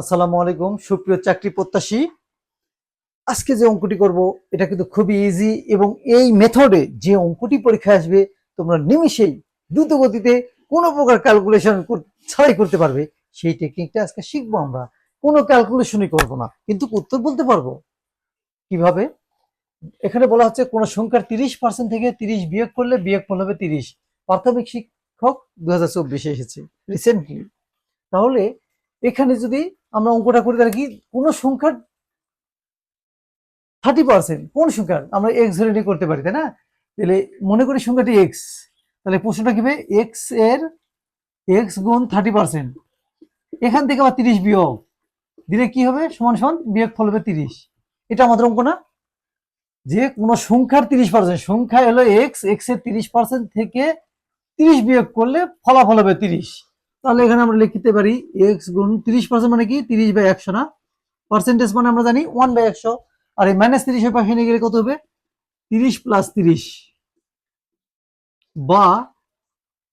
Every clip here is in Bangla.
আসসালামু আলাইকুম, সুপ্রিয় চাকরি প্রত্যাশী। আজকে যে অঙ্কটি করব, এটা কিন্তু খুবই ইজি এবং এই মেথডে যে অঙ্কটি পরীক্ষায় আসবে, তোমরা নিমিষেই দ্রুত গতিতে কোনো প্রকার ক্যালকুলেশন ছাড়াই করতে পারবে। সেই টেকনিকটা আজকে শিখব আমরা। কোনো ক্যালকুলেশনই করব না, কিন্তু উত্তর বলতে পারব। কীভাবে? এখানে বলা হচ্ছে কোন সংখ্যার তিরিশ পার্সেন্ট থেকে তিরিশ বিয়োগ করলে বিয়োগ ফল হবে তিরিশ। প্রাথমিক শিক্ষক দু হাজার চব্বিশে এসেছে রিসেন্টলি তাহলে এখানে যদি আমরা অঙ্কটা করি, তাহলে কি কোন সংখ্যার থার্টি পার্সেন্ট কোন সংখ্যার? আমরা এক্স ধরে নিয়ে করতে পারি, তাই না? তাহলে মনে করি সংখ্যাটি এক্স তাহলে প্রশ্নটা কি হবে? এক্সের এক্স গুণ থার্টি পার্সেন্ট এখান থেকে আবার তিরিশ বিয়োগ। দিলে কি হবে? সমান সমান বিয়োগ ফল হবে তিরিশ। এটা আমাদের অঙ্ক না? যে কোনো সংখ্যার তিরিশ পার্সেন্ট সংখ্যা হলো এক্স এক্সের তিরিশ পার্সেন্ট থেকে তিরিশ বিয়োগ করলে ফলাফল হবে তিরিশ। তাহলে এখানে আমরা লিখতে পারি এক্স গুণ তিরিশ পার্সেন্ট মানে কি? তিরিশ বাই একশো না? পার্সেন্টেজ মানে আমরা জানি ওয়ান বাই একশো। আর এই মাইনাস তিরিশ পাশে নিয়ে গেলে কত হবে? তিরিশ প্লাস তিরিশ। বা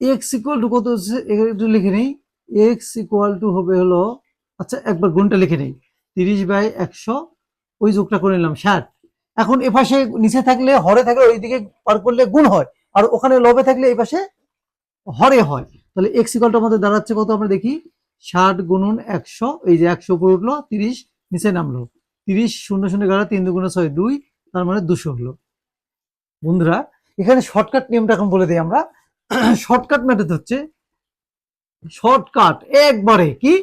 এক্স ইকুয়াল টু কত হচ্ছে? একটু লিখে নেই। এক্স ইকুয়াল টু হবে হলো আচ্ছা একবার গুণটা লিখে নেই। তিরিশ বাই একশো, ওই যোগটা করে নিলাম ষাট। এখন এ পাশে নিচে থাকলে, হরে থাকলে ওইদিকে পার করলে গুণ হয়। আর ওখানে লবে থাকলে এই পাশে হরে হয়। তাহলে এক্স ইকালটা আমাদের দাঁড়াচ্ছে কত আমরা দেখি? ষাট গুণন একশো, এই যে একশো উপরে উঠল, তিরিশ নিচে নামলো। তিরিশ শূন্য শূন্য এগারো তিন দুগুণে ছয় দুই, তার মানে দুশো হলো। বন্ধুরা, এখানে শর্টকাট নিয়মটা এখন বলে দিই আমরা। শর্টকাট মেথড হচ্ছে শর্টকাট একবারে কি?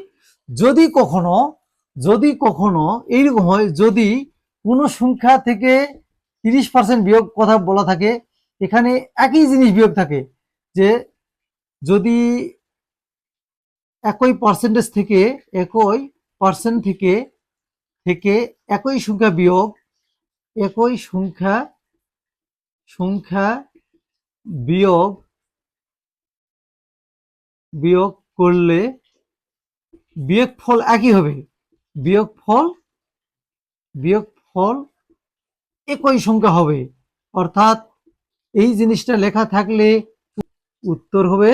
যদি কখনো যদি কখনো এইরকম হয়, যদি কোনো সংখ্যা থেকে তিরিশ পার্সেন্ট বিয়োগ কথা বলা থাকে, এখানে একই জিনিস বিয়োগ থাকে, যে যদি একই পার্সেন্টেজ থেকে, একই পার্সেন্ট থেকে থেকে একই সংখ্যা বিয়োগ, একই সংখ্যা সংখ্যা বিয়োগ বিয়োগ করলে বিয়োগ ফল একই হবে। বিয়োগ ফল বিয়োগ ফল একই সংখ্যা হবে। অর্থাৎ এই জিনিসটা লেখা থাকলে উত্তর হবে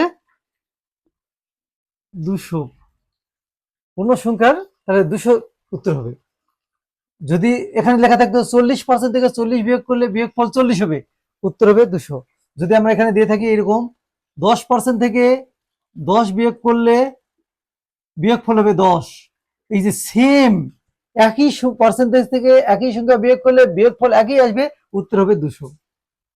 দুশো কোন সংখ্যার, তাহলে দুশো উত্তর হবে। যদি এখানে লেখা থাকতো চল্লিশ পার্সেন্ট থেকে চল্লিশ বিয়োগ করলে বিয়োগ ফল চল্লিশ হবে, উত্তর হবে দুশো। যদি আমরা এখানে দিয়ে থাকি এরকম, দশ পার্সেন্ট থেকে দশ বিয়োগ করলে বিয়োগ ফল হবে দশ। এই যে সেম একই পার্সেন্টেজ থেকে একই সংখ্যা বিয়োগ করলে বিয়োগ ফল একই আসবে, উত্তর হবে দুশো।